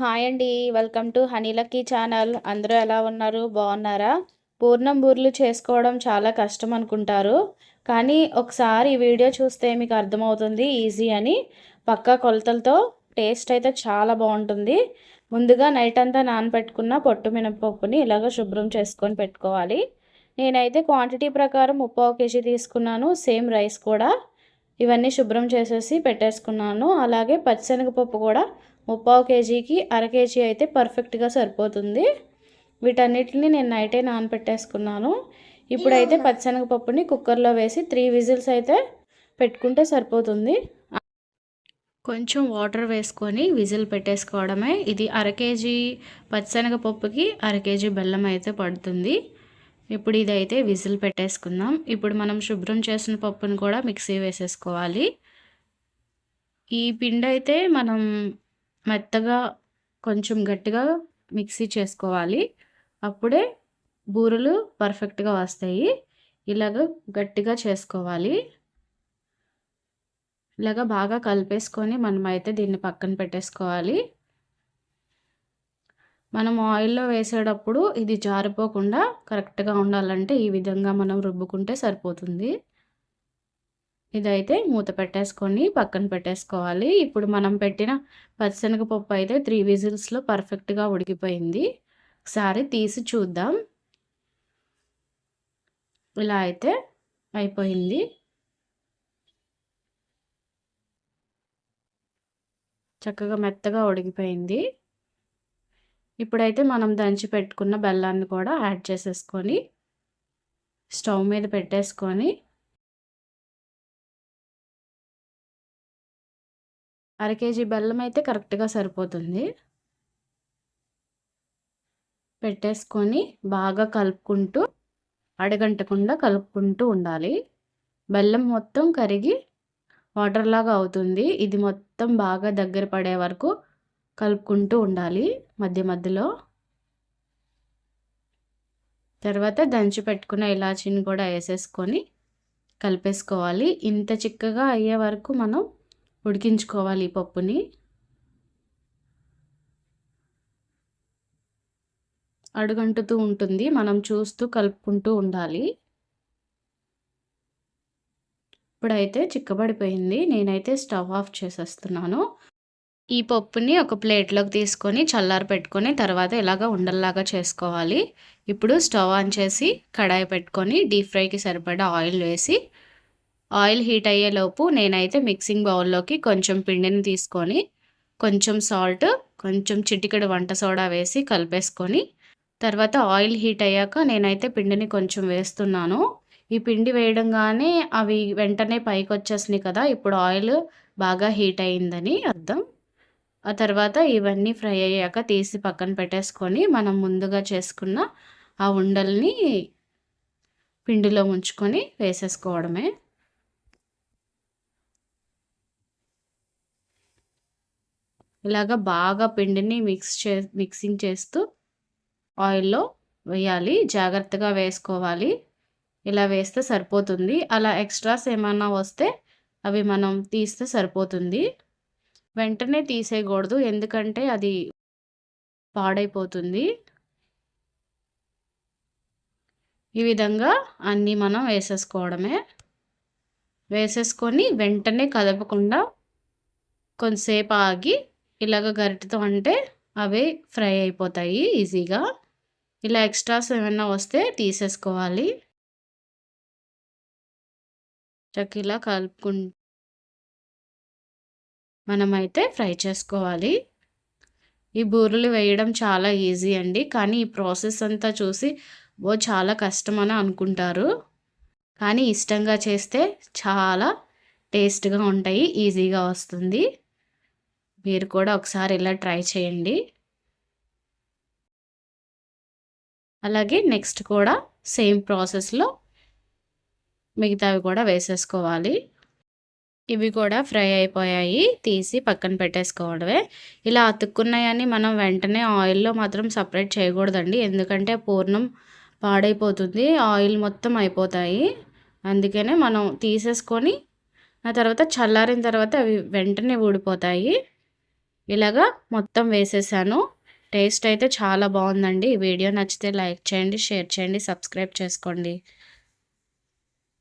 Hi అండి welcome to Honey Lucky channel. అందరూ ఎలా ఉన్నారు? బాగున్నారా? పూర్ణం బూర్లు చేసుకోవడం చాలా కష్టం అనుకుంటారు. కానీ ఒకసారి ఈ వీడియో చూస్తే మీకు అర్థమవుతుంది ఈజీ అని. పక్కా కొలతలతో టేస్ట్ అయితే చాలా బాగుంటుంది. ముందుగా నైట్ అంతా నానబెట్టుకున్న పొట్టు మినపప్పుని ఇలాగ శుభ్రం చేసుకొని పెట్టుకోవాలి. నేనైతే క్వాంటిటీ ప్రకారం ముప్పావు కేజీ తీసుకున్నాను సేమ్ రైస్ కూడా. ఇవన్నీ శుభ్రం చేసేసి పెట్టేసుకున్నాను. అలాగే పచ్చిశనగపప్పు కూడా ముప్పావు కేజీకి అర కేజీ అయితే పర్ఫెక్ట్గా సరిపోతుంది. వీటన్నిటిని నేను నైటే నానపెట్టేసుకున్నాను. ఇప్పుడైతే పచ్చిశనగపప్పుని కుక్కర్లో వేసి త్రీ విజిల్స్ అయితే పెట్టుకుంటే సరిపోతుంది. కొంచెం వాటర్ వేసుకొని విజిల్ పెట్టేసుకోవడమే. ఇది అర కేజీ పచ్చిశనగపప్పుకి అర కేజీ బెల్లం అయితే పడుతుంది. ఇప్పుడు ఇదైతే విజిల్ పెట్టేసుకుందాం. ఇప్పుడు మనం శుభ్రం చేసిన పప్పును కూడా మిక్సీ వేసేసుకోవాలి. ఈ పిండి అయితే మనం మెత్తగా కొంచెం గట్టిగా మిక్సీ చేసుకోవాలి. అప్పుడే బూరెలు పర్ఫెక్ట్గా వస్తాయి. ఇలాగ గట్టిగా చేసుకోవాలి. ఇలాగ బాగా కలిపేసుకొని మనమైతే దీన్ని పక్కన పెట్టేసుకోవాలి. మనం ఆయిల్లో వేసేటప్పుడు ఇది జారిపోకుండా కరెక్ట్గా ఉండాలంటే ఈ విధంగా మనం రుబ్బుకుంటే సరిపోతుంది. ఇదైతే మూత పెట్టేసుకొని పక్కన పెట్టేసుకోవాలి. ఇప్పుడు మనం పెట్టిన పచ్చిశనగపప్పు అయితే త్రీ విజిల్స్లో పర్ఫెక్ట్గా ఉడికిపోయింది. ఒకసారి తీసి చూద్దాం. ఇలా అయితే అయిపోయింది. చక్కగా మెత్తగా ఉడికిపోయింది. ఇప్పుడైతే మనం దంచి పెట్టుకున్న బెల్లాన్ని కూడా యాడ్ చేసేసుకొని స్టవ్ మీద పెట్టేసుకొని అర కేజీ బెల్లం అయితే కరెక్ట్గా సరిపోతుంది. పెట్టేసుకొని బాగా కలుపుకుంటూ అడగంటకుండా కలుపుకుంటూ ఉండాలి. బెల్లం మొత్తం కరిగి వాటర్ లాగా అవుతుంది. ఇది మొత్తం బాగా దగ్గర పడే వరకు కలుపుకుంటూ ఉండాలి మధ్య మధ్యలో. తర్వాత దంచి పెట్టుకున్న ఇలాచీని కూడా వేసేసుకొని కలిపేసుకోవాలి. ఇంత చిక్కగా అయ్యే వరకు మనం ఉడికించుకోవాలి ఈ పప్పుని. అడుగంటుతూ ఉంటుంది. మనం చూస్తూ కలుపుకుంటూ ఉండాలి. ఇప్పుడైతే చిక్కబడిపోయింది. నేనైతే స్టవ్ ఆఫ్ చేసేస్తున్నాను. ఈ పప్పుని ఒక ప్లేట్లోకి తీసుకొని చల్లారి పెట్టుకొని తర్వాత ఇలాగ ఉండల్లాగా చేసుకోవాలి. ఇప్పుడు స్టవ్ ఆన్ చేసి కడాయి పెట్టుకొని డీప్ ఫ్రైకి సరిపడా ఆయిల్ వేసి ఆయిల్ హీట్ అయ్యేలోపు నేనైతే మిక్సింగ్ బౌల్లోకి కొంచెం పిండిని తీసుకొని కొంచెం సాల్ట్ కొంచెం చిటికెడు వంట సోడా వేసి కలిపేసుకొని తర్వాత ఆయిల్ హీట్ అయ్యాక నేనైతే పిండిని కొంచెం వేస్తున్నాను. ఈ పిండి వేయడంగానే అవి వెంటనే పైకి వచ్చేసినాయి కదా ఇప్పుడు ఆయిల్ బాగా హీట్ అయిందని అర్థం. ఆ తర్వాత ఇవన్నీ ఫ్రై అయ్యాక తీసి పక్కన పెట్టేసుకొని మనం ముందుగా చేసుకున్న ఆ ఉండల్ని పిండిలో ముంచుకొని వేసేసుకోవడమే. ఇలాగ బాగా పిండిని మిక్స్ చే మిక్సింగ్ చేస్తూ ఆయిల్లో వేయాలి. జాగ్రత్తగా వేసుకోవాలి. ఇలా వేస్తే సరిపోతుంది. అలా ఎక్స్ట్రాస్ ఏమన్నా వస్తే అవి మనం తీస్తే సరిపోతుంది. వెంటనే తీసేయకూడదు. ఎందుకంటే అది పాడైపోతుంది. ఈ విధంగా అన్నీ మనం వేసేసుకోవడమే. వేసేసుకొని వెంటనే కదపకుండా కొంతసేపు ఆగి ఇలాగ గరిటతో అంటే అవి ఫ్రై అయిపోతాయి ఈజీగా. ఇలా ఎక్స్ట్రాస్ ఏమైనా వస్తే తీసేసుకోవాలి. చక్క ఇలా కలుపుకు మనమైతే ఫ్రై చేసుకోవాలి. ఈ బూరెలు వేయడం చాలా ఈజీ అండి. కానీ ఈ ప్రాసెస్ అంతా చూసి ఓ చాలా కష్టం అని అనుకుంటారు. కానీ ఇష్టంగా చేస్తే చాలా టేస్ట్గా ఉంటాయి ఈజీగా వస్తుంది. మీరు కూడా ఒకసారి ఇలా ట్రై చేయండి. అలాగే నెక్స్ట్ కూడా సేమ్ ప్రాసెస్లో మిగతావి కూడా వేసేసుకోవాలి. ఇవి కూడా ఫ్రై అయిపోయాయి. తీసి పక్కన పెట్టేసుకోవడమే. ఇలా అతుక్కున్నాయని మనం వెంటనే ఆయిల్లో మాత్రం సపరేట్ చేయకూడదండి. ఎందుకంటే పూర్ణం పాడైపోతుంది. ఆయిల్ మొత్తం అయిపోతాయి. అందుకనే మనం తీసేసుకొని ఆ తర్వాత చల్లారిన తర్వాత అవి వెంటనే ఊడిపోతాయి. ఇలాగా మొత్తం వేసేసాను. టేస్ట్ అయితే చాలా బాగుందండి. ఈ వీడియో నచ్చితే లైక్ చేయండి షేర్ చేయండి సబ్స్క్రైబ్ చేసుకోండి.